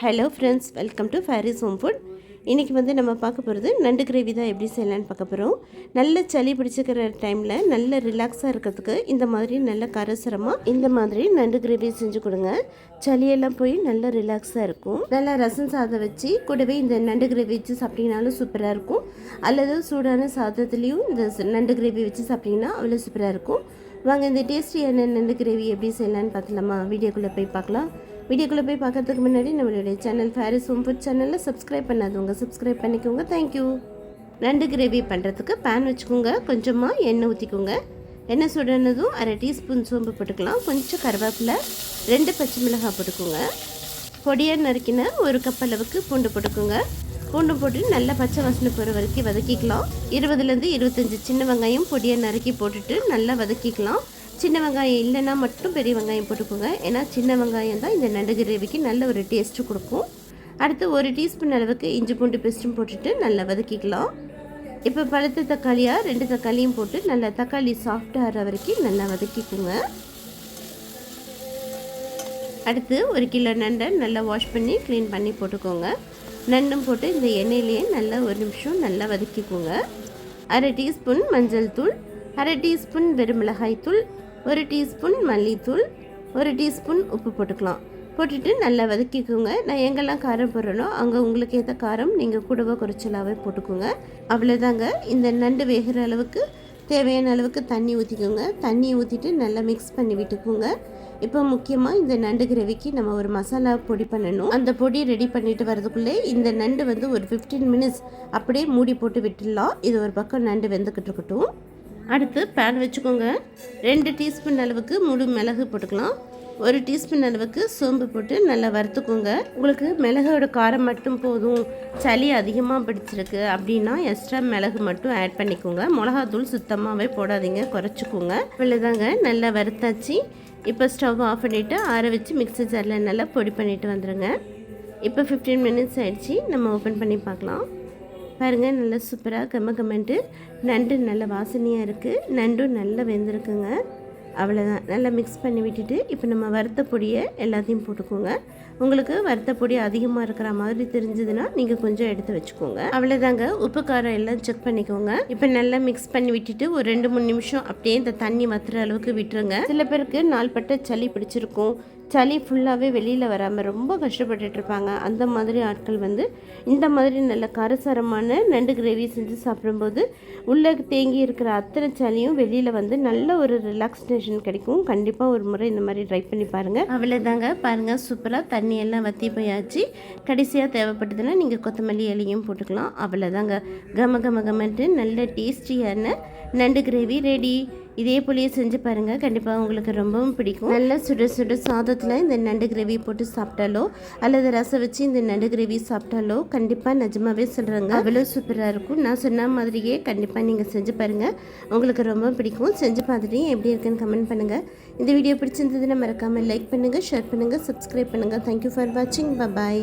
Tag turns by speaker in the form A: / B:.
A: Hello friends welcome to Faris home food இன்றைக்கி வந்து நம்ம பார்க்க போகிறது நண்டு கிரேவி தான் எப்படி செய்யலான்னு பார்க்க போகிறோம் நல்ல சளி பிடிச்சிக்கிற டைமில் நல்ல ரிலாக்ஸாக இருக்கிறதுக்கு இந்த மாதிரி நல்ல கரசரமாக இந்த மாதிரி நண்டு கிரேவி செஞ்சு கொடுங்க. சளியெல்லாம் போய் நல்ல ரிலாக்ஸாக இருக்கும். நல்லா ரசம் சாதம் வச்சு கூடவே இந்த நண்டு கிரேவி வச்சு சாப்பிட்டீங்கனாலும் சூப்பராக இருக்கும். அல்லது சூடான சாதத்துலேயும் இந்த நண்டு கிரேவி வச்சு சாப்பிட்டிங்கன்னா அவ்வளோ சூப்பராக இருக்கும். வாங்க இந்த டேஸ்டியான நண்டு கிரேவி எப்படி செய்யலான்னு பார்க்கலாமா வீடியோக்குள்ளே போய் பார்க்கலாம். வீடியோக்குள்ளே போய் பார்க்கறதுக்கு முன்னாடி நம்மளுடைய சேனல் ஃபேரிஸ் ஹோம் ஃபுட் சேனலில் சப்ஸ்கிரைப் பண்ணாதவங்க சப்ஸ்கிரைப் பண்ணிக்கோங்க. தேங்க்யூ நண்டு கிரேவி பண்ணுறதுக்கு பேன் வச்சுக்கோங்க. கொஞ்சமாக எண்ணெய் ஊற்றிக்கோங்க எண்ணெய் சுடனதும் அரை டீஸ்பூன் சோம்பு போட்டுக்கலாம். கொஞ்சம் கருவேப்பிலை ரெண்டு பச்சை மிளகாய் போட்டுக்கோங்க. பொடியாக நறுக்கின ஒரு கப் அளவுக்கு பூண்டு போட்டுக்கோங்க. பூண்டு போட்டு நல்லா பச்சை வாசனை போகிற வரைக்கும் வதக்கிக்கலாம். இருபதுலேருந்து இருபத்தஞ்சி சின்ன வெங்காயம் பொடியாக நறுக்கி போட்டுட்டு நல்லா வதக்கிக்கலாம். சின்ன வெங்காயம் இல்லைன்னா மட்டும் பெரிய வெங்காயம் போட்டுக்கோங்க. ஏன்னா சின்ன வெங்காயம் தான் இந்த நண்டு கிரேவிக்கு நல்ல ஒரு டேஸ்ட்டு கொடுக்கும். அடுத்து ஒரு டீஸ்பூன் அளவுக்கு இஞ்சி பூண்டு பேஸ்ட்டும் போட்டுட்டு நல்லா வதக்கிக்கலாம். இப்போ பழுத்த தக்காளியாக ரெண்டு தக்காளியும் போட்டு நல்லா தக்காளி சாஃப்டாகிற வரைக்கும் நல்லா வதக்கிக்கோங்க. அடுத்து ஒரு கிலோ நண்டை நல்லா வாஷ் பண்ணி க்ளீன் பண்ணி போட்டுக்கோங்க. நண்டும் போட்டு இந்த எண்ணெயிலேயே நல்லா ஒரு நிமிஷம் நல்லா வதக்கிக்கோங்க. அரை டீஸ்பூன் மஞ்சள் தூள் அரை டீஸ்பூன் வெறுமிளகாய் தூள் ஒரு டீஸ்பூன் மல்லித்தூள் ஒரு டீஸ்பூன் உப்பு போட்டுக்கலாம். போட்டுட்டு நல்லா வதக்கிக்கோங்க. நான் எங்கெல்லாம் காரம் போடுறேனோ அங்கே உங்களுக்கு ஏற்ற காரம் நீங்கள் கூடவோ குறைச்சலாகவே போட்டுக்கோங்க. அவ்வளோதாங்க இந்த நண்டு வேகிற அளவுக்கு தேவையான அளவுக்கு தண்ணி ஊற்றிக்கோங்க தண்ணி ஊற்றிட்டு நல்லா மிக்ஸ் பண்ணி விட்டுக்கோங்க. இப்போ முக்கியமாக இந்த நண்டு கிரேவிக்கு நம்ம ஒரு மசாலா பொடி பண்ணணும். அந்த பொடி ரெடி பண்ணிட்டு வரதுக்குள்ளே இந்த நண்டு வந்து ஒரு ஃபிஃப்டீன் மினிட்ஸ் அப்படியே மூடி போட்டு விட்டுடலாம். இது ஒரு பக்கம் நண்டு வெந்துக்கிட்டு இருக்கட்டும். அடுத்து பேன் வச்சுக்கோங்க. ரெண்டு டீஸ்பூன் அளவுக்கு முழு மிளகு போட்டுக்கலாம். ஒரு டீஸ்பூன் அளவுக்கு சோம்பு போட்டு நல்லா வறுத்துக்கோங்க. உங்களுக்கு மிளகோட காரம் மட்டும் போதும். சளி அதிகமாக பிடிச்சிருக்கு அப்படின்னா எக்ஸ்ட்ரா மிளகு மட்டும் ஆட் பண்ணிக்கோங்க. மிளகாத்தூள் சுத்தமாகவே போடாதீங்க. குறைச்சிக்கோங்க. இவ்வளோதாங்க நல்லா வறுத்தாச்சு. இப்போ ஸ்டவ் ஆஃப் பண்ணிவிட்டு ஆற வச்சு மிக்ஸி ஜாரில் நல்லா பொடி பண்ணிவிட்டு வந்துடுங்க. இப்போ ஃபிஃப்டீன் மினிட்ஸ் ஆயிடுச்சு. நம்ம ஓப்பன் பண்ணி பார்க்கலாம். பாருங்கள் நல்லா சூப்பராக கம்ம கம்மன்ட்டு நண்டு நல்ல வாசனையாக இருக்குது நண்டும் நல்லா வெந்திருக்குங்க. அவ்வளோதான் நல்லா மிக்ஸ் பண்ணி விட்டுட்டு இப்போ நம்ம வறுத்த பொடியை எல்லாத்தையும் போட்டுக்கோங்க. உங்களுக்கு வறுத்த பொடி அதிகமாக இருக்கிற மாதிரி தெரிஞ்சதுன்னா நீங்கள் கொஞ்சம் எடுத்து வச்சுக்கோங்க. அவ்வளோதாங்க உப்பு காரம் எல்லாம் செக் பண்ணிக்கோங்க. இப்போ நல்லா மிக்ஸ் பண்ணி விட்டுட்டு ஒரு ரெண்டு மூணு நிமிஷம் அப்படியே இந்த தண்ணி வத்துற அளவுக்கு விட்டுருங்க. சில பேருக்கு நாள்பட்ட சளி பிடிச்சிருக்கும். சளி ஃபுல்லாகவே வெளியில் வராமல் ரொம்ப கஷ்டப்பட்டுட்டு இருப்பாங்க. அந்த மாதிரி ஆட்கள் வந்து இந்த மாதிரி நல்ல கரசரமான நண்டு கிரேவி செஞ்சு சாப்பிடும்போது உள்ளே தேங்கி இருக்கிற அத்தனை சளியும் வெளியில் வந்து நல்ல ஒரு ரிலாக்ஸேஷன் கிடைக்கும். கண்டிப்பாக ஒரு முறை இந்த மாதிரி ட்ரை பண்ணி பாருங்கள் அவ்வளோதாங்க பாருங்கள் சூப்பராக தண்ணி எல்லாம் வற்றி போயாச்சு. கடைசியாக தேவைப்பட்டதுன்னா நீங்கள் கொத்தமல்லி இலையும் போட்டுக்கலாம். அவ்வளோதாங்க கம கம கமன்ட்டு நல்ல டேஸ்டியான நண்டு கிரேவி ரெடி இதே புளியை செஞ்சு பாருங்கள் கண்டிப்பாக உங்களுக்கு ரொம்பவும் பிடிக்கும். நல்லா சுட சுட சாதத்தில் இந்த நண்டு கிரேவி போட்டு சாப்பிட்டாலோ அல்லது ரசம் வச்சு இந்த நண்டு கிரேவி சாப்பிட்டாலோ கண்டிப்பாக நிஜமாகவே சொல்கிறாங்க அவ்வளோ சூப்பராக இருக்கும். நான் சொன்ன மாதிரியே கண்டிப்பாக நீங்கள் செஞ்சு பாருங்கள் உங்களுக்கு ரொம்ப பிடிக்கும். செஞ்சு பார்த்துட்டு எப்படி இருக்குன்னு கமெண்ட் பண்ணுங்கள் இந்த வீடியோ பிடிச்சிருந்ததுன்னா மறக்காமல் லைக் பண்ணுங்கள் ஷேர் பண்ணுங்கள் சப்ஸ்கிரைப் பண்ணுங்கள் தேங்க்யூ ஃபார் வாட்சிங் பாய்